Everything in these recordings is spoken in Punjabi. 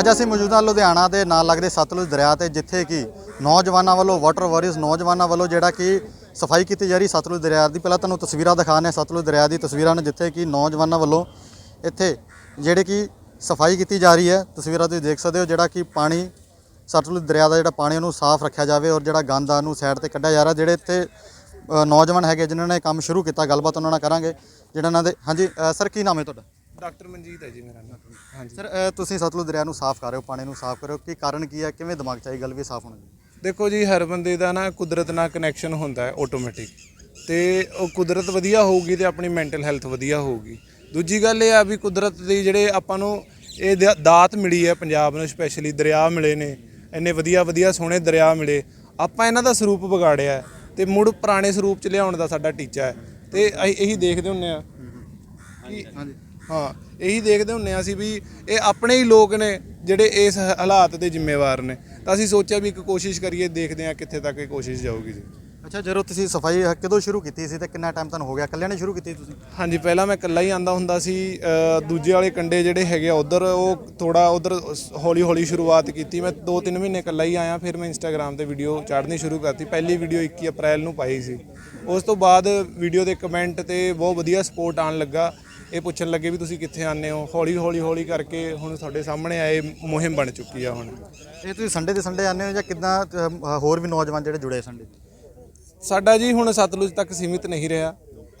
ਅੱਜ ਅਸੀਂ ਮੌਜੂਦਾ ਲੁਧਿਆਣਾ ਦੇ ਨਾਲ ਲੱਗਦੇ ਸਤਲੁਜ ਦਰਿਆ ਤੇ, ਜਿੱਥੇ ਕਿ ਨੌਜਵਾਨਾਂ ਵੱਲੋਂ ਵਾਟਰ ਵਾਰੀਅਰਸ ਨੌਜਵਾਨਾਂ ਵੱਲੋਂ ਜਿਹੜਾ ਕਿ ਸਫ਼ਾਈ ਕੀਤੀ ਜਾ ਰਹੀ ਸਤਲੁਜ ਦਰਿਆ ਦੀ। ਪਹਿਲਾਂ ਤੁਹਾਨੂੰ ਤਸਵੀਰਾਂ ਦਿਖਾਉਂਦੇ ਸਤਲੁਜ ਦਰਿਆ ਦੀ ਤਸਵੀਰਾਂ ਨੇ, ਜਿੱਥੇ ਕਿ ਨੌਜਵਾਨਾਂ ਵੱਲੋਂ ਇੱਥੇ ਜਿਹੜੇ ਕਿ ਸਫ਼ਾਈ ਕੀਤੀ ਜਾ ਰਹੀ ਹੈ। ਤਸਵੀਰਾਂ ਤੁਸੀਂ ਦੇਖ ਸਕਦੇ ਹੋ ਜਿਹੜਾ ਕਿ ਪਾਣੀ, ਸਤਲੁਜ ਦਰਿਆ ਦਾ ਜਿਹੜਾ ਪਾਣੀ ਉਹਨੂੰ ਸਾਫ਼ ਰੱਖਿਆ ਜਾਵੇ ਔਰ ਜਿਹੜਾ ਗੰਦ ਆ ਉਹਨੂੰ ਸਾਈਡ ਤੇ ਕੱਢਿਆ ਜਾ ਰਿਹਾ। ਜਿਹੜੇ ਇੱਥੇ ਨੌਜਵਾਨ ਹੈਗੇ ਜਿਨ੍ਹਾਂ ਨੇ ਕੰਮ ਸ਼ੁਰੂ ਕੀਤਾ, ਗੱਲਬਾਤ ਉਹਨਾਂ ਨਾਲ ਕਰਾਂਗੇ। ਜਿਹੜਾ ਇਹਨਾਂ ਦੇ ਹਾਂਜੀ ਸਰ ਕੀ ਨਾਮ ਹੈ ਤੁਹਾਡਾ? ਡਾਕਟਰ ਮਨਜੀਤ ਹੈ ਜੀ ਮੇਰਾ ਨਾਮ। ਹਾਂਜੀ। ਸਰ ਅ, ਤੁਸੀਂ ਸਤਲੁਜ ਦਰਿਆ ਨੂੰ ਸਾਫ਼ ਕਰ ਰਹੇ ਹੋ ਪਾਣੀ ਨੂੰ ਸਾਫ਼ ਕਰ ਰਹੇ ਹੋ। ਕੀ ਕਾਰਨ ਕੀ ਹੈ? ਕਿਵੇਂ ਦਿਮਾਗ 'ਚ ਆਈ ਗੱਲ ਵੀ ਸਾਫ਼ ਹੋਣਾ ਦੇਖੋ ਜੀ ਹਰ ਬੰਦੇ ਦਾ ਨਾ ਕੁਦਰਤ ਨਾਲ ਕਨੈਕਸ਼ਨ ਹੁੰਦਾ ਹੈ ਆਟੋਮੈਟਿਕ ਤੇ ਉਹ ਕੁਦਰਤ ਵਧੀਆ ਹੋਊਗੀ ਤੇ ਆਪਣੀ ਮੈਂਟਲ ਹੈਲਥ ਵਧੀਆ ਹੋਊਗੀ। ਦੂਜੀ ਗੱਲ ਇਹ ਆ ਵੀ ਕੁਦਰਤ ਦੀ ਜਿਹੜੇ ਆਪਾਂ ਨੂੰ ਇਹ ਦ- ਦਾਤ ਮਿਲੀ ਹੈ ਪੰਜਾਬ ਨੂੰ ਸਪੈਸ਼ਲੀ ਦਰਿਆ ਮਿਲੇ ਨੇ ਇੰਨੇ ਵਧੀਆ ਵਧੀਆ ਸੋਹਣੇ ਦਰਿਆ ਮਿਲੇ। ਆਪਾਂ ਇਹਨਾਂ ਦਾ ਸਰੂਪ ਵਿਗਾੜਿਆ ਹੈ ਤੇ ਮੁੜ ਪੁਰਾਣੇ ਸਰੂਪ ਚ ਲਿਆਉਣ ਦਾ ਸਾਡਾ ਟੀਚਾ ਹੈ। ਤੇ ਅਸੀਂ ਇਹੀ ਦੇਖਦੇ ਹੁੰਨੇ ਆ ਕਿ ਹਾਂਜੀ। ਹਾਂ ਇਹੀ ਦੇਖਦੇ ਹੁੰਨੇ ਆ ਅਸੀਂ ਵੀ ਇਹ ਆਪਣੇ ਹੀ ਲੋਕ ਨੇ ਜਿਹੜੇ ਇਸ ਹਾਲਾਤ ਦੇ ਜ਼ਿੰਮੇਵਾਰ ਨੇ। ਤਾਂ ਅਸੀਂ ਸੋਚਿਆ ਵੀ ਇੱਕ ਕੋਸ਼ਿਸ਼ ਕਰੀਏ ਦੇਖਦੇ ਆ ਕਿੱਥੇ ਤੱਕ ਇਹ ਕੋਸ਼ਿਸ਼ ਜਾਊਗੀ ਜੀ। ਅੱਛਾ ਜਦੋਂ ਤੁਸੀਂ ਸਫ਼ਾਈ ਕਦੋਂ ਸ਼ੁਰੂ ਕੀਤੀ ਸੀ ਤੇ ਕਿੰਨਾ ਟਾਈਮ ਤੁਹਾਨੂੰ ਹੋ ਗਿਆ? ਇਕੱਲਿਆਂ ਨੇ ਸ਼ੁਰੂ ਕੀਤੀ ਤੁਸੀਂ? ਹਾਂਜੀ ਪਹਿਲਾਂ ਮੈਂ ਇਕੱਲਾ ਹੀ ਆਂਦਾ ਹੁੰਦਾ ਸੀ। ਦੂਜੇ ਵਾਲੇ ਕੰਡੇ ਜਿਹੜੇ ਹੈਗੇ ਆ ਉਧਰ ਉਹ ਥੋੜਾ ਉਧਰ ਹੌਲੀ ਹੌਲੀ ਸ਼ੁਰੂਆਤ ਕੀਤੀ। ਮੈਂ 2-3 ਮਹੀਨੇ ਇਕੱਲਾ ਹੀ ਆਇਆ ਫਿਰ ਮੈਂ ਇੰਸਟਾਗ੍ਰam ਤੇ ਵੀਡੀਓ ਚਾੜਨੀ ਸ਼ੁਰੂ ਕਰਤੀ। ਪਹਿਲੀ ਵੀਡੀਓ 21 ਅਪ੍ਰੈਲ ਨੂੰ ਪਾਈ ਸੀ। ਉਸ ਤੋਂ ਬਾਅਦ ਵੀਡੀਓ ਦੇ ਕਮੈਂਟ ਤੇ ਬਹੁਤ ਵਧੀਆ ਸਪੋਰਟ ਆਣ ਲੱਗਾ। ਇਹ ਪੁੱਛਣ ਲੱਗੇ ਵੀ ਤੁਸੀਂ ਕਿੱਥੇ ਆਨੇ ਹੋ? ਹੌਲੀ ਹੌਲੀ ਹੌਲੀ ਕਰਕੇ ਹੁਣ ਤੁਹਾਡੇ ਸਾਹਮਣੇ ਆਏ ਮੁਹਿੰਮ ਬਣ ਚੁੱਕੀ ਆ ਹੁਣ। ਇਹ ਤੁਸੀਂ ਸੰਡੇ ਦੇ ਸੰਡੇ ਆਉਂਦੇ ਹੋ ਜਾਂ ਕਿੱਦਾਂ ਹੋਰ ਵੀ ਨੌਜਵਾਨ ਜਿਹੜੇ ਜੁੜੇ ਸੰਡੇ ਸਾਡਾ ਜੀ ਹੁਣ ਸਤਲੁਜ ਤੱਕ ਸੀਮਿਤ ਨਹੀਂ ਰਿਹਾ।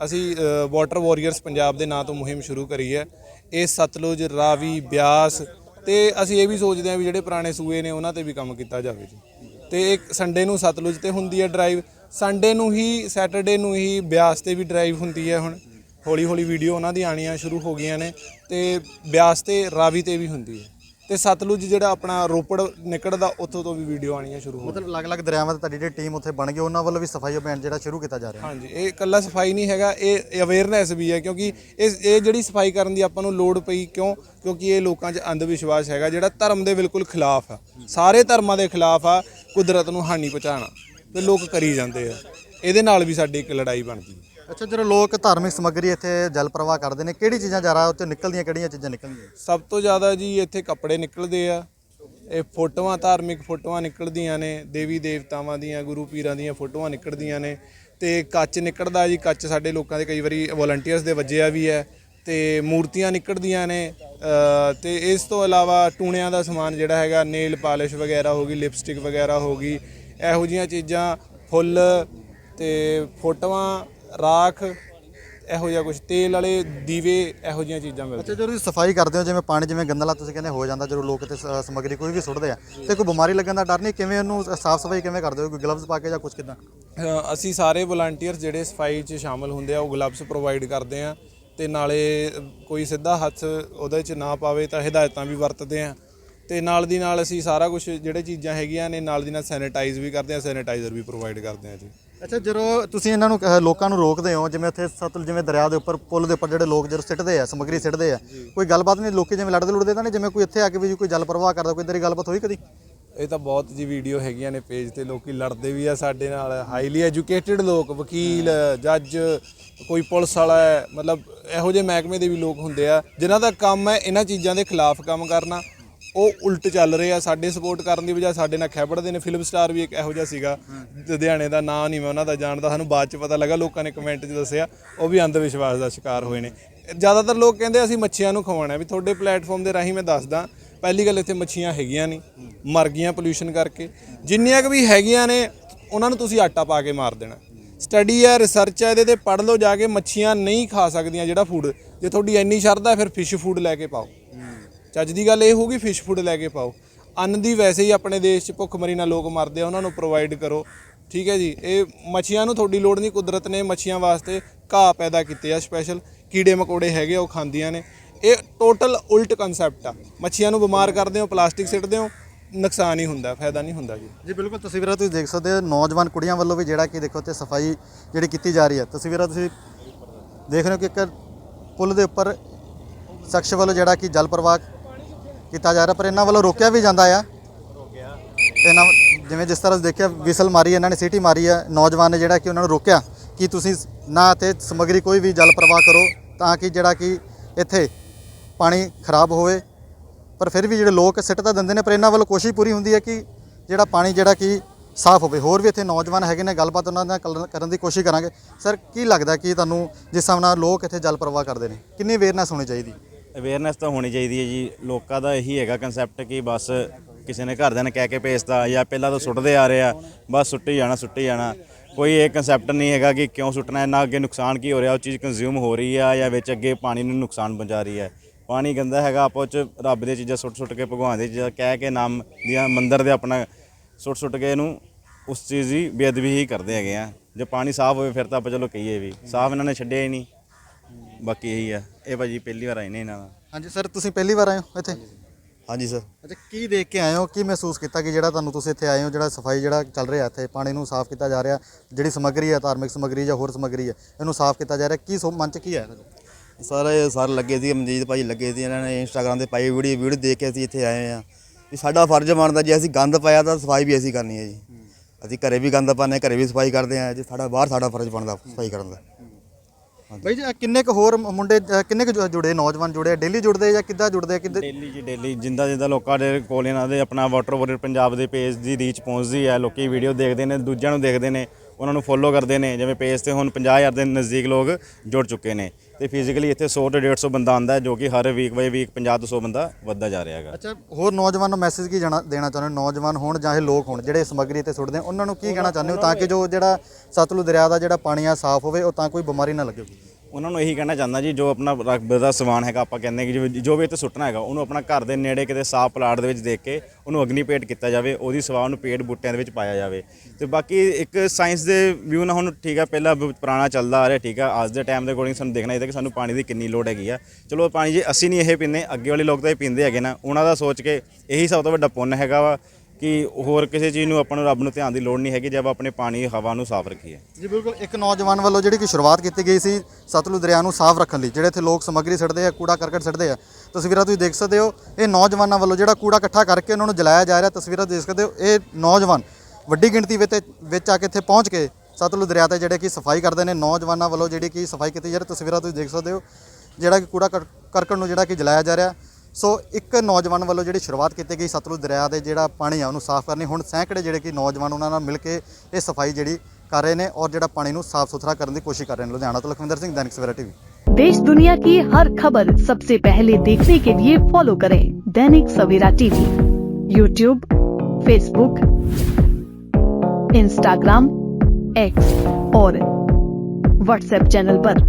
ਅਸੀਂ ਵਾਟਰ ਵਾਰੀਅਰਸ ਪੰਜਾਬ ਦੇ ਨਾਂ ਤੋਂ ਮੁਹਿੰਮ ਸ਼ੁਰੂ ਕਰੀ ਹੈ। ਇਹ ਸਤਲੁਜ ਰਾਵੀ ਬਿਆਸ ਤੇ ਅਸੀਂ ਇਹ ਵੀ ਸੋਚਦੇ ਹਾਂ ਵੀ ਜਿਹੜੇ ਪੁਰਾਣੇ ਸੂਏ ਨੇ ਉਹਨਾਂ ਤੇ ਵੀ ਕੰਮ ਕੀਤਾ ਜਾਵੇ ਜੀ। ਤੇ ਇੱਕ ਸੰਡੇ ਨੂੰ ਸਤਲੁਜ ਤੇ ਹੁੰਦੀ ਹੈ ਡਰਾਈਵ ਸੰਡੇ ਨੂੰ ਹੀ ਸੈਟਰਡੇ ਨੂੰ ਹੀ ਬਿਆਸ ਤੇ ਵੀ ਡਰਾਈਵ ਹੁੰਦੀ ਹੈ ਹੁਣ। ਹੌਲੀ ਹੌਲੀ ਵੀਡੀਓ ਉਹਨਾਂ ਦੀ ਆਣੀਆਂ ਸ਼ੁਰੂ ਹੋ ਗਈਆਂ ਨੇ ਤੇ ਬਿਆਸ ਤੇ ਰਾਵੀ ਤੇ ਵੀ ਹੁੰਦੀ ਹੈ। ਤੇ ਸਤਲੁਜ ਜਿਹੜਾ ਆਪਣਾ ਰੋਪੜ ਨਿਕਲਦਾ ਉੱਥੋਂ ਤੋਂ ਵੀ ਵੀਡੀਓ ਆਣੀਆਂ ਸ਼ੁਰੂ ਹੋ ਮਤਲਬ ਅਲੱਗ-ਅਲੱਗ ਦਰਿਆਵਾਂ ਤੇ ਤੁਹਾਡੀ ਜਿਹੜੀ ਟੀਮ ਉੱਥੇ ਬਣ ਗਈ ਉਹਨਾਂ ਵੱਲੋਂ ਵੀ ਸਫ਼ਾਈ ਅਭਿਆਨ ਜਿਹੜਾ ਸ਼ੁਰੂ ਕੀਤਾ ਜਾ ਰਿਹਾ। ਹਾਂਜੀ ਇਹ ਇਕੱਲਾ ਸਫ਼ਾਈ ਨਹੀਂ ਹੈਗਾ ਇਹ ਅਵੇਅਰਨੈਸ ਵੀ ਹੈ ਕਿਉਂਕਿ ਇਹ ਇਹ ਜਿਹੜੀ ਸਫ਼ਾਈ ਕਰਨ ਦੀ ਆਪਾਂ ਨੂੰ ਲੋੜ ਪਈ ਕਿਉਂ? ਕਿਉਂਕਿ ਇਹ ਲੋਕਾਂ 'ਚ ਅੰਧ ਵਿਸ਼ਵਾਸ ਹੈਗਾ ਜਿਹੜਾ ਧਰਮ ਦੇ ਬਿਲਕੁਲ ਖਿਲਾਫ ਆ। ਸਾਰੇ ਧਰਮਾਂ ਦੇ ਖਿਲਾਫ ਆ ਕੁਦਰਤ ਨੂੰ ਹਾਨੀ ਪਹੁੰਚਾਉਣਾ। ਤੇ ਲੋਕ ਕਰੀ ਜਾਂਦੇ ਆ। ਇਹਦੇ ਨਾਲ ਵੀ ਸਾਡੀ ਇੱਕ ਲੜਾਈ ਬਣਦੀ ਹੈ ਅੱਛਾ ਜਦੋਂ ਲੋਕ ਧਾਰਮਿਕ ਸਮੱਗਰੀ ਇੱਥੇ ਜਲ ਪ੍ਰਵਾਹ ਕਰਦੇ ਨੇ ਕਿਹੜੀ ਚੀਜ਼ਾਂ ਜ਼ਿਆਦਾ ਉੱਥੇ ਨਿਕਲਦੀਆਂ ਕਿਹੜੀਆਂ ਚੀਜ਼ਾਂ ਨਿਕਲਦੀਆਂ ਸਭ ਤੋਂ ਜ਼ਿਆਦਾ ਜੀ ਇੱਥੇ ਕੱਪੜੇ ਨਿਕਲਦੇ ਆ। ਇਹ ਫੋਟੋਆਂ ਧਾਰਮਿਕ ਫੋਟੋਆਂ ਨਿਕਲਦੀਆਂ ਨੇ ਦੇਵੀ ਦੇਵਤਾਵਾਂ ਦੀਆਂ ਗੁਰੂ ਪੀਰਾਂ ਦੀਆਂ ਫੋਟੋਆਂ ਨਿਕਲਦੀਆਂ ਨੇ। ਤੇ ਕੱਚ ਨਿਕਲਦਾ ਜੀ ਕੱਚ ਸਾਡੇ ਲੋਕਾਂ ਦੇ ਕਈ ਵਾਰੀ ਵੋਲੰਟੀਅਰਸ ਦੇ ਵੱਜਿਆ ਵੀ ਹੈ ਤੇ ਮੂਰਤੀਆਂ ਨਿਕਲਦੀਆਂ ਨੇ ਅ, ਤੇ ਇਸ ਤੋਂ ਇਲਾਵਾ ਟੂਣਿਆਂ ਦਾ ਸਮਾਨ ਜਿਹੜਾ ਹੈਗਾ ਨੇਲ ਪਾਲਿਸ਼ ਵਗੈਰਾ ਹੋ ਗਈ ਲਿਪਸਟਿਕ ਵਗੈਰਾ ਹੋ ਗਈ ਇਹੋ ਜੀਆਂ ਚੀਜ਼ਾਂ ਫੁੱਲ ਤੇ ਫੋਟੋਆਂ ਰਾਖ ਇਹੋ ਜਿਹਾ ਕੁਝ ਤੇਲ ਵਾਲੇ ਦੀਵੇ ਇਹੋ ਜੀਆਂ ਚੀਜ਼ਾਂ ਮਿਲਦੀਆਂ। ਅੱਛਾ ਜਦੋਂ ਤੁਸੀਂ ਸਫ਼ਾਈ ਕਰਦੇ ਹੋ ਜਿਵੇਂ ਪਾਣੀ ਜਿਵੇਂ ਗੰਦਲਾ ਤੁਸੀਂ ਕਹਿੰਦੇ ਹੋ ਜਾਂਦਾ ਜਦੋਂ ਲੋਕ ਇੱਥੇ ਸ- ਸਮੱਗਰੀ ਕੋਈ ਵੀ ਸੁੱਟਦੇ ਆ ਤੇ ਕੋਈ ਬਿਮਾਰੀ ਲੱਗਣ ਦਾ ਡਰ ਨਹੀਂ? ਕਿਵੇਂ ਉਹਨੂੰ ਸਾਫ਼ ਸਫ਼ਾਈ ਕਿਵੇਂ ਕਰਦੇ ਹੋ? ਕੋਈ ਗਲਵਜ਼ ਪਾ ਕੇ ਜਾਂ ਕੁਝ ਕਿਦਾਂ? ਅ, ਅਸੀਂ ਸਾਰੇ ਵਲੰਟੀਅਰਸ ਜਿਹੜੇ ਸਫ਼ਾਈ 'ਚ ਸ਼ਾਮਲ ਹੁੰਦੇ ਆ ਉਹ ਗਲਵਸ ਪ੍ਰੋਵਾਈਡ ਕਰਦੇ ਆ ਤੇ ਨਾਲੇ ਕੋਈ ਸਿੱਧਾ ਹੱਥ ਉਹਦੇ 'ਚ ਨਾ ਪਾਵੇ ਤਾਂ ਹਦਾਇਤਾਂ ਵੀ ਵਰਤਦੇ ਆ। ਤੇ ਨਾਲ ਦੀ ਨਾਲ ਅਸੀਂ ਸਾਰਾ ਕੁਝ ਜਿਹੜੇ ਚੀਜ਼ਾਂ ਹੈਗੀਆਂ ਨੇ ਨਾਲ ਦੀ ਨਾਲ ਸੈਨੀਟਾਈਜ਼ ਵੀ ਕਰਦੇ ਆ ਸੈਨੀਟਾਈਜ਼ਰ ਵੀ ਪ੍ਰੋਵਾਈਡ ਕਰਦੇ ਆ ਜੀ। ਅੱਛਾ ਜਦੋਂ ਤੁਸੀਂ ਇਹਨਾਂ ਨੂੰ ਅਹ, ਲੋਕਾਂ ਨੂੰ ਰੋਕਦੇ ਹੋ ਜਿਵੇਂ ਉੱਥੇ ਸਤਲੁਜ ਜਿਵੇਂ ਦਰਿਆ ਦੇ ਉੱਪਰ ਪੁਲ ਦੇ ਉੱਪਰ ਜਿਹੜੇ ਲੋਕ ਜਦੋਂ ਸਿੱਟਦੇ ਆ ਸਮੱਗਰੀ ਸਿੱਟਦੇ ਆ ਕੋਈ ਗੱਲਬਾਤ ਨਹੀਂ ਲੋਕੀ ਜਿਵੇਂ ਲੜਦੇ ਲੁੜਦੇ ਤਾਂ ਨਹੀਂ ਜਿਵੇਂ ਕੋਈ ਇੱਥੇ ਆ ਕੇ ਵੀ ਕੋਈ ਜਲ ਪ੍ਰਵਾਹ ਕਰਦਾ ਕੋਈ ਦੀ ਗੱਲਬਾਤ ਹੋਈ ਕਦੀ? ਇਹ ਤਾਂ ਬਹੁਤ ਜੀ ਵੀਡੀਓ ਹੈਗੀਆਂ ਨੇ ਪੇਜ ਤੇ ਲੋਕੀ ਲੜਦੇ ਵੀ ਆ ਸਾਡੇ ਨਾਲ ਹਾਈਲੀ ਐਜੂਕੇਟਿਡ ਲੋਕ ਵਕੀਲ ਜੱਜ ਕੋਈ ਪੁਲਿਸ ਵਾਲਾ ਹੈ, ਮਤਲਬ ਇਹੋ ਜਿਹੇ ਮਹਿਕਮੇ ਦੇ ਵੀ ਲੋਕ ਹੁੰਦੇ ਆ ਜਿਨ੍ਹਾਂ ਦਾ ਕੰਮ ਹੈ ਇਹਨਾਂ ਚੀਜ਼ਾਂ ਦੇ ਖਿਲਾਫ ਕੰਮ ਕਰਨਾ। ਉਹ ਉਲਟ ਚੱਲ ਰਹੇ ਆ, ਸਾਡੇ ਸਪੋਰਟ ਕਰਨ ਦੀ ਬਜਾਏ ਸਾਡੇ ਨਾਲ ਖੈਬੜਦੇ ਨੇ। ਫਿਲਮ ਸਟਾਰ ਵੀ ਇੱਕ ਇਹੋ ਜਿਹਾ ਸੀਗਾ, ਲੁਧਿਆਣੇ ਦਾ ਨਾਂ ਨਹੀਂ ਮੈਂ ਉਹਨਾਂ ਦਾ ਜਾਣਦਾ, ਸਾਨੂੰ ਬਾਅਦ ਚ ਪਤਾ ਲੱਗਾ, ਲੋਕਾਂ ਨੇ ਕਮੈਂਟ 'ਚ ਦੱਸਿਆ, ਉਹ ਵੀ ਅੰਧ ਵਿਸ਼ਵਾਸ ਦਾ ਸ਼ਿਕਾਰ ਹੋਏ ਨੇ। ਜ਼ਿਆਦਾਤਰ ਲੋਕ ਕਹਿੰਦੇ ਅਸੀਂ ਮੱਛੀਆਂ ਨੂੰ ਖਵਾਉਣਾ ਵੀ ਤੁਹਾਡੇ ਪਲੇਟਫਾਰਮ ਦੇ ਰਾਹੀਂ ਮੈਂ ਦੱਸਦਾ, ਪਹਿਲੀ ਗੱਲ ਇੱਥੇ ਮੱਛੀਆਂ ਹੈਗੀਆਂ ਨਹੀਂ, ਮਰ ਗਈਆਂ ਪੋਲੂਸ਼ਨ ਕਰਕੇ। ਜਿੰਨੀਆਂ ਕੁ ਵੀ ਹੈਗੀਆਂ ਨੇ, ਉਹਨਾਂ ਨੂੰ ਤੁਸੀਂ ਆਟਾ ਪਾ ਕੇ ਮਾਰ ਦੇਣਾ। ਸਟੱਡੀ ਹੈ ਰਿਸਰਚ ਹੈ, ਇਹਦੇ ਤੇ ਪੜ੍ਹ ਲਓ, ਜਾ ਕੇ ਮੱਛੀਆਂ ਨਹੀਂ ਖਾ ਸਕਦੀਆਂ ਜਿਹੜਾ ਫੂਡ ਜੇ ਤੁਹਾਡੀ ਇੰਨੀ ਸ਼ਰਧਾ ਫਿਰ ਫਿਸ਼ ਫੂਡ ਲੈ ਕੇ ਪਾਓ। ਚੱਜ ਦੀ ਗੱਲ ਇਹ ਹੋਊਗੀ ਫਿਸ਼ ਫੂਡ ਲੈ ਕੇ ਪਾਓ। ਅੰਨ ਦੀ ਵੈਸੇ ਹੀ ਆਪਣੇ ਦੇਸ਼ 'ਚ ਭੁੱਖਮਰੀ ਨਾਲ ਲੋਕ ਮਰਦੇ ਆ ਉਹਨਾਂ ਨੂੰ ਪ੍ਰੋਵਾਈਡ ਕਰੋ। ਠੀਕ ਹੈ ਜੀ ਇਹ ਮੱਛੀਆਂ ਨੂੰ ਤੁਹਾਡੀ ਲੋੜ ਨਹੀਂ ਕੁਦਰਤ ਨੇ ਮੱਛੀਆਂ ਵਾਸਤੇ ਘਾਹ ਪੈਦਾ ਕੀਤੇ ਆ ਸਪੈਸ਼ਲ ਕੀੜੇ ਮਕੌੜੇ ਹੈਗੇ ਆ, ਉਹ ਖਾਂਦੀਆਂ ਨੇ। ਇਹ ਟੋਟਲ ਉਲਟ ਕਨਸੈਪਟ ਆ। ਮੱਛੀਆਂ ਨੂੰ ਬਿਮਾਰ ਕਰਦੇ ਹੋ ਪਲਾਸਟਿਕ ਸਿੱਟਦੇ ਹੋ ਨੁਕਸਾਨ ਹੀ ਹੁੰਦਾ ਫਾਇਦਾ ਨਹੀਂ ਹੁੰਦਾ ਜੀ। ਜੀ ਬਿਲਕੁਲ ਤਸਵੀਰਾਂ ਤੁਸੀਂ ਦੇਖ ਸਕਦੇ ਹੋ ਨੌਜਵਾਨ ਕੁੜੀਆਂ ਵੱਲੋਂ ਵੀ ਜਿਹੜਾ ਕਿ ਦੇਖੋ ਤੇ ਸਫ਼ਾਈ ਜਿਹੜੀ ਕੀਤੀ ਜਾ ਰਹੀ ਹੈ। ਤਸਵੀਰਾਂ ਤੁਸੀਂ ਦੇਖ ਰਹੇ ਹੋ ਕਿ ਇੱਕ ਪੁਲ ਦੇ ਉੱਪਰ ਸ਼ਖਸ ਵੱਲੋਂ ਜਿਹੜਾ ਕਿ ਜਲ ਪ੍ਰਵਾਹ ਕੀਤਾ ਜਾ ਰਿਹਾ, ਪਰ ਇਹਨਾਂ ਵੱਲੋਂ ਰੋਕਿਆ ਵੀ ਜਾਂਦਾ ਆ। ਇਹਨਾਂ ਜਿਵੇਂ ਜਿਸ ਤਰ੍ਹਾਂ ਤੁਸੀਂ ਦੇਖਿਆ, ਵਿਸਲ ਮਾਰੀ, ਇਹਨਾਂ ਨੇ ਸੀਟੀ ਮਾਰੀ ਆ। ਨੌਜਵਾਨ ਨੇ ਜਿਹੜਾ ਕਿ ਉਹਨਾਂ ਨੂੰ ਰੋਕਿਆ ਕਿ ਤੁਸੀਂ ਨਾ ਤੇ ਸਮੱਗਰੀ ਕੋਈ ਵੀ ਜਲ ਪ੍ਰਵਾਹ ਕਰੋ, ਤਾਂ ਕਿ ਜਿਹੜਾ ਕਿ ਇੱਥੇ ਪਾਣੀ ਖਰਾਬ ਹੋਵੇ। ਪਰ ਫਿਰ ਵੀ ਜਿਹੜੇ ਲੋਕ ਸਿੱਟ ਤਾਂ ਦਿੰਦੇ ਨੇ, ਪਰ ਇਹਨਾਂ ਵੱਲੋਂ ਕੋਸ਼ਿਸ਼ ਪੂਰੀ ਹੁੰਦੀ ਹੈ ਕਿ ਜਿਹੜਾ ਪਾਣੀ ਜਿਹੜਾ ਕਿ ਸਾਫ਼ ਹੋਵੇ। ਹੋਰ ਵੀ ਇੱਥੇ ਨੌਜਵਾਨ ਹੈਗੇ ਨੇ, ਗੱਲਬਾਤ ਉਹਨਾਂ ਨਾਲ ਕਰਨ- ਕਰਨ ਦੀ ਕੋਸ਼ਿਸ਼ ਕਰਾਂਗੇ। ਸਰ, ਕੀ ਲੱਗਦਾ ਕਿ ਤੁਹਾਨੂੰ ਜਿਸ ਹਿਸਾਬ ਨਾਲ ਲੋਕ ਇੱਥੇ ਜਲ ਪ੍ਰਵਾਹ ਕਰਦੇ ਨੇ? ਕਿੰਨੀ ਅਵੇਅਰਨੈਸ ਹੋਣੀ ਚਾਹੀਦੀ? ਅਵੇਅਰਨੈਸ ਤਾਂ ਹੋਣੀ ਚਾਹੀਦੀ ਹੈ ਜੀ। ਲੋਕਾਂ ਦਾ ਇਹੀ ਹੈਗਾ ਕਨਸੈਪਟ ਕਿ ਬਸ ਕਿਸੇ ਨੇ ਘਰਦਿਆਂ ਨੇ ਕਹਿ ਕੇ ਭੇਜਤਾ ਜਾਂ ਪਹਿਲਾਂ ਤਾਂ ਸੁੱਟਦੇ ਆ ਰਹੇ ਆ, ਬਸ ਸੁੱਟੀ ਜਾਣਾ ਸੁੱਟੀ ਜਾਣਾ। ਕੋਈ ਇਹ ਕਨਸੈਪਟ ਨਹੀਂ ਹੈਗਾ ਕਿ ਕਿਉਂ ਸੁੱਟਣਾ, ਇੰਨਾ ਅੱਗੇ ਨੁਕਸਾਨ ਕੀ ਹੋ ਰਿਹਾ, ਉਹ ਚੀਜ਼ ਕੰਜ਼ਿਊਮ ਹੋ ਰਹੀ ਆ ਜਾਂ ਵਿੱਚ ਅੱਗੇ ਪਾਣੀ ਨੂੰ ਨੁਕਸਾਨ ਪਹੁੰਚਾ ਰਹੀ ਹੈ। ਪਾਣੀ ਗੰਦਾ ਹੈਗਾ, ਆਪਾਂ ਉਹ ਚ ਰੱਬ ਦੀਆਂ ਚੀਜ਼ਾਂ ਸੁੱਟ ਸੁੱਟ ਕੇ, ਭਗਵਾਨ ਦੀ ਚੀਜ਼ਾਂ ਕਹਿ ਕੇ, ਨਾਮ ਦੀਆਂ ਮੰਦਰ ਦੇ ਆਪਣਾ ਸੁੱਟ ਸੁੱਟ ਕੇ ਇਹਨੂੰ ਉਸ ਚੀਜ਼ ਦੀ ਬੇਅਦਬੀ ਹੀ ਕਰਦੇ ਹੈਗੇ ਆ। ਜੇ ਪਾਣੀ ਸਾਫ਼ ਹੋਵੇ, ਫਿਰ ਤਾਂ ਆਪਾਂ ਚਲੋ ਕਹੀਏ ਵੀ, ਸਾਫ਼ ਇਹਨਾਂ ਨੇ ਛੱਡਿਆ ਹੀ ਨਹੀਂ। ਬਾਕੀ ਇਹੀ ਆ। ਇਹ ਭਾਜੀ ਪਹਿਲੀ ਵਾਰ ਆਏ ਨੇ ਇਹਨਾਂ ਦਾ ਹਾਂਜੀ ਸਰ ਤੁਸੀਂ ਪਹਿਲੀ ਵਾਰ ਆਏ ਹੋ ਇੱਥੇ? ਹਾਂਜੀ ਸਰ। ਅੱਛਾ ਕੀ ਦੇਖ ਕੇ ਆਏ ਹੋ? ਕੀ ਮਹਿਸੂਸ ਕੀਤਾ ਕਿ ਜਿਹੜਾ ਤੁਹਾਨੂੰ ਤੁਸੀਂ ਇੱਥੇ ਆਏ ਹੋ ਜਿਹੜਾ ਸਫ਼ਾਈ ਜਿਹੜਾ ਚੱਲ ਰਿਹਾ ਇੱਥੇ ਪਾਣੀ ਨੂੰ ਸਾਫ਼ ਕੀਤਾ ਜਾ ਰਿਹਾ ਜਿਹੜੀ ਸਮੱਗਰੀ ਹੈ ਧਾਰਮਿਕ ਸਮੱਗਰੀ ਜਾਂ ਹੋਰ ਸਮੱਗਰੀ ਹੈ ਇਹਨੂੰ ਸਾਫ਼ ਕੀਤਾ ਜਾ ਰਿਹਾ ਕੀ ਸੋ ਮਨ ਚ ਕੀ ਹੈ ਸਰ ਇਹ ਸਰ ਲੱਗੇ ਸੀ ਮਨਜੀਤ ਭਾਈ ਲੱਗੇ ਸੀ ਇਹਨਾਂ ਨੇ ਇੰਸਟਾਗ੍ਰam ਤੇ ਪਾਈ ਵੀਡੀਓ ਵੀਡੀਓ ਦੇਖ ਕੇ ਅਸੀਂ ਇੱਥੇ ਆਏ ਆ ਵੀ ਸਾਡਾ ਫਰਜ਼ ਬਣਦਾ ਜੇ ਅਸੀਂ ਗੰਦ ਪਾਇਆ ਤਾਂ ਸਫ਼ਾਈ ਵੀ ਅਸੀਂ ਕਰਨੀ ਹੈ ਜੀ। ਅਸੀਂ ਘਰੇ ਵੀ ਗੰਦ ਪਾਉਂਦੇ ਹਾਂ ਘਰੇ ਵੀ ਸਫ਼ਾਈ ਕਰਦੇ ਆ ਜੇ ਸਾਡਾ ਬਾਹਰ ਸਾਡਾ ਫਰਜ਼ ਬਣਦਾ ਸਫ਼ਾਈ ਕਰਨ ਦਾ। ਬਈ ਜੀ ਕਿੰਨੇ ਕੁ ਹੋਰ ਮੁੰਡੇ ਕਿੰਨੇ ਕੁ ਜੁ- ਜੁੜੇ ਨੌਜਵਾਨ ਜੁੜੇ ਡੇਲੀ ਜੁੜਦੇ ਜਾਂ ਕਿੱਦਾਂ ਜੁੜਦੇ ਆ? ਕਿੱਦਾਂ? ਡੇਲੀ ਜੀ ਡੇਲੀ। ਜਿੰਦਾ ਜਿੰਦਾ ਲੋਕਾਂ ਦੇ ਕੋਲ ਇਹਨਾਂ ਦੇ ਆਪਣਾ ਵਾਟਰ ਵਾਰੀਅਰ ਪੰਜਾਬ ਦੇ ਪੇਜ ਦੀ ਰੀਚ ਪਹੁੰਚਦੀ ਹੈ ਲੋਕੀ ਵੀਡੀਓ ਦੇਖਦੇ ਨੇ ਦੂਜਿਆਂ ਨੂੰ ਦੇਖਦੇ ਨੇ। ਉਹਨਾਂ ਨੂੰ ਫੋਲੋ ਕਰਦੇ ਨੇ ਜਿਵੇਂ ਪੇਜ ਤੇ ਹੁਣ 50000 ਦੇ ਨਜ਼ਦੀਕ ਲੋਕ ਜੁੜ ਚੁੱਕੇ ਨੇ ਤੇ ਫਿਜ਼ੀਕਲੀ ਇੱਥੇ 100 ਤੋਂ 150 ਬੰਦਾ ਆਂਦਾ ਹੈ ਜੋ ਕਿ ਹਰ ਵੀਕ ਬਾਈ ਵੀਕ 50 ਤੋਂ 100 ਬੰਦਾ ਵੱਧਦਾ ਜਾ ਰਿਹਾ ਹੈਗਾ। ਅੱਛਾ ਹੋਰ ਨੌਜਵਾਨ ਨੂੰ ਮੈਸੇਜ ਕੀ ਜਾਣਾ ਦੇਣਾ ਚਾਹੁੰਦੇ ਹੋ? ਨੌਜਵਾਨ ਹੋਣ ਜਾਂ ਇਹ ਲੋਕ ਹੋਣ ਜਿਹੜੇ ਸਮੱਗਰੀ ਤੇ ਸੁੱਟਦੇ ਆ, ਉਹਨਾਂ ਨੂੰ ਕੀ ਕਹਿਣਾ ਚਾਹੁੰਦੇ ਹੋ ਤਾਂ ਕਿ ਜੋ ਜਿਹੜਾ ਸਤਲੁਜ ਦਰਿਆ ਦਾ ਜਿਹੜਾ ਪਾਣੀ ਆ ਸਾਫ਼ ਹੋਵੇ ਉਹ ਤਾਂ ਕੋਈ ਬਿਮਾਰੀ ਨਾ ਲੱਗੇ। ਉਹਨਾਂ ਨੂੰ ਇਹੀ ਕਹਿਣਾ ਚਾਹੁੰਦਾ ਜੀ, ਜੋ ਆਪਣਾ ਰਕਬੇ ਦਾ ਸਮਾਨ ਹੈਗਾ, ਆਪਾਂ ਕਹਿੰਦੇ ਕਿ ਜੋ- ਜੋ ਵੀ ਇੱਥੇ ਸੁੱਟਣਾ ਹੈਗਾ, ਉਹਨੂੰ ਆਪਣਾ ਘਰ ਦੇ ਨੇੜੇ ਕਿਤੇ ਸਾਫ਼ ਪਲਾਟ ਦੇ ਵਿੱਚ ਦੇਖ ਕੇ ਉਹਨੂੰ ਅਗਨੀ ਭੇਟ ਕੀਤਾ ਜਾਵੇ, ਉਹਦੀ ਸਵਾਹ ਉਹਨੂੰ ਪੇੜ ਬੂਟਿਆਂ ਦੇ ਵਿੱਚ ਪਾਇਆ ਜਾਵੇ। ਤੇ ਬਾਕੀ ਇੱਕ ਸਾਇੰਸ ਦੇ ਵਿਊ ਨਾਲ ਹੁਣ ਠੀਕ ਆ, ਪਹਿਲਾਂ ਬ- ਪੁਰਾਣਾ ਚੱਲਦਾ ਆ ਰਿਹਾ, ਠੀਕ ਆ। ਅੱਜ ਦੇ ਟਾਈਮ ਦੇ ਅਕੋਰਡਿੰਗ ਸਾਨੂੰ ਦੇਖਣਾ ਚਾਹੀਦਾ ਕਿ ਸਾਨੂੰ ਪਾਣੀ ਦੀ ਕਿੰਨੀ ਲੋੜ ਹੈਗੀ ਆ। ਚਲੋ ਪਾਣੀ ਜੇ ਅਸੀਂ ਨਹੀਂ ਇਹ ਪੀਂਦੇ, ਅੱਗੇ ਵਾਲੇ ਲੋਕ ਤਾਂ ਇਹ ਪੀਂਦੇ ਹੈਗੇ ਨਾ, ਉਹਨਾਂ ਦਾ ਸੋਚ ਕੇ ਇਹੀ ਸਭ ਤੋਂ ਵੱਡਾ ਪੁੰਨ ਹੈਗਾ ਵਾ। ਕਿ ਹੋਰ ਕਿਸੇ ਚੀਜ਼ ਨੂੰ ਆਪਾਂ ਨੂੰ ਰੱਬ ਨੂੰ ਧਿਆਨ ਦੀ ਲੋੜ ਨਹੀਂ ਹੈਗੀ ਜੇ ਆਪਾਂ ਆਪਣੇ ਪਾਣੀ, ਹਵਾ ਨੂੰ ਸਾਫ਼ ਰੱਖੀਏ। ਜੀ, ਬਿਲਕੁਲ। ਇੱਕ ਨੌਜਵਾਨ ਵੱਲੋਂ ਜਿਹੜੀ ਕਿ ਸ਼ੁਰੂਆਤ ਕੀਤੀ ਗਈ ਸੀ ਸਤਲੁਜ ਦਰਿਆ ਨੂੰ ਸਾਫ਼ ਰੱਖਣ ਲਈ, ਜਿਹੜੇ ਇੱਥੇ ਲੋਕ ਸਮੱਗਰੀ ਸਿੱਟਦੇ ਆ, ਕੂੜਾ ਕਰਕਟ ਸਿੱਟਦੇ ਆ, ਤਸਵੀਰਾਂ ਤੁਸੀਂ ਦੇਖ ਸਕਦੇ ਹੋ। ਇਹ ਨੌਜਵਾਨਾਂ ਵੱਲੋਂ ਜਿਹੜਾ ਕੂੜਾ ਇਕੱਠਾ ਕਰਕੇ ਉਹਨਾਂ ਨੂੰ ਜਲਾਇਆ ਜਾ ਰਿਹਾ, ਤਸਵੀਰਾਂ ਦੇਖ ਸਕਦੇ ਹੋ। ਇਹ ਨੌਜਵਾਨ ਵੱਡੀ ਗਿਣਤੀ ਵਿੱਚ ਵਿੱਚ ਆ ਕੇ ਇੱਥੇ ਪਹੁੰਚ ਕੇ ਸਤਲੁਜ ਦਰਿਆ ਤੇ ਜਿਹੜੇ ਕਿ ਸਫ਼ਾਈ ਕਰਦੇ ਨੇ, ਨੌਜਵਾਨਾਂ ਵੱਲੋਂ ਜਿਹੜੀ ਕਿ ਸਫ਼ਾਈ ਕੀਤੀ ਜਾ ਰਹੀ, ਤਸਵੀਰਾਂ ਤੁਸੀਂ ਦੇਖ ਸਕਦੇ ਹੋ। ਜਿਹੜਾ ਕਿ ਕੂੜਾ ਕਰ- ਕਰਕਟ ਨੂੰ ਜਿਹੜਾ ਕਿ ਜਲਾਇਆ ਜਾ ਰਿਹਾ ਸੋ ਇੱਕ ਨੌਜਵਾਨ ਵੱਲੋਂ ਜਿਹੜੀ ਸ਼ੁਰੂਆਤ ਕੀਤੀ ਗਈ ਸਤਲੁਜ ਦਰਿਆ ਦੇ ਜਿਹੜਾ ਪਾਣੀ ਆ ਉਹਨੂੰ ਸਾਫ਼ ਕਰਨੀ ਹੁਣ ਸੈਂਕੜੇ ਜਿਹੜੇ ਕਿ ਨੌਜਵਾਨ ਉਹਨਾਂ ਨਾਲ ਮਿਲ ਕੇ ਇਹ ਸਫਾਈ ਜਿਹੜੀ ਕਰ ਰਹੇ ਨੇ ਔਰ ਜਿਹੜਾ ਪਾਣੀ ਨੂੰ ਸਾਫ਼ ਸੁਥਰਾ ਕਰਨ ਦੀ ਕੋਸ਼ਿਸ਼ ਕਰ ਰਹੇ ਨੇ ਲੁਧਿਆਣਾ ਤੋਂ ਲਖਵਿੰਦਰ ਸਿੰਘ ਦੈਨਿਕ ਸਵੇਰਾ ਟੀਵੀ देश दुनिया की हर खबर सबसे पहले देखने के लिए फॉलो करें Dainik Savera TV YouTube Facebook Instagram X और व्हाट्सएप चैनल पर।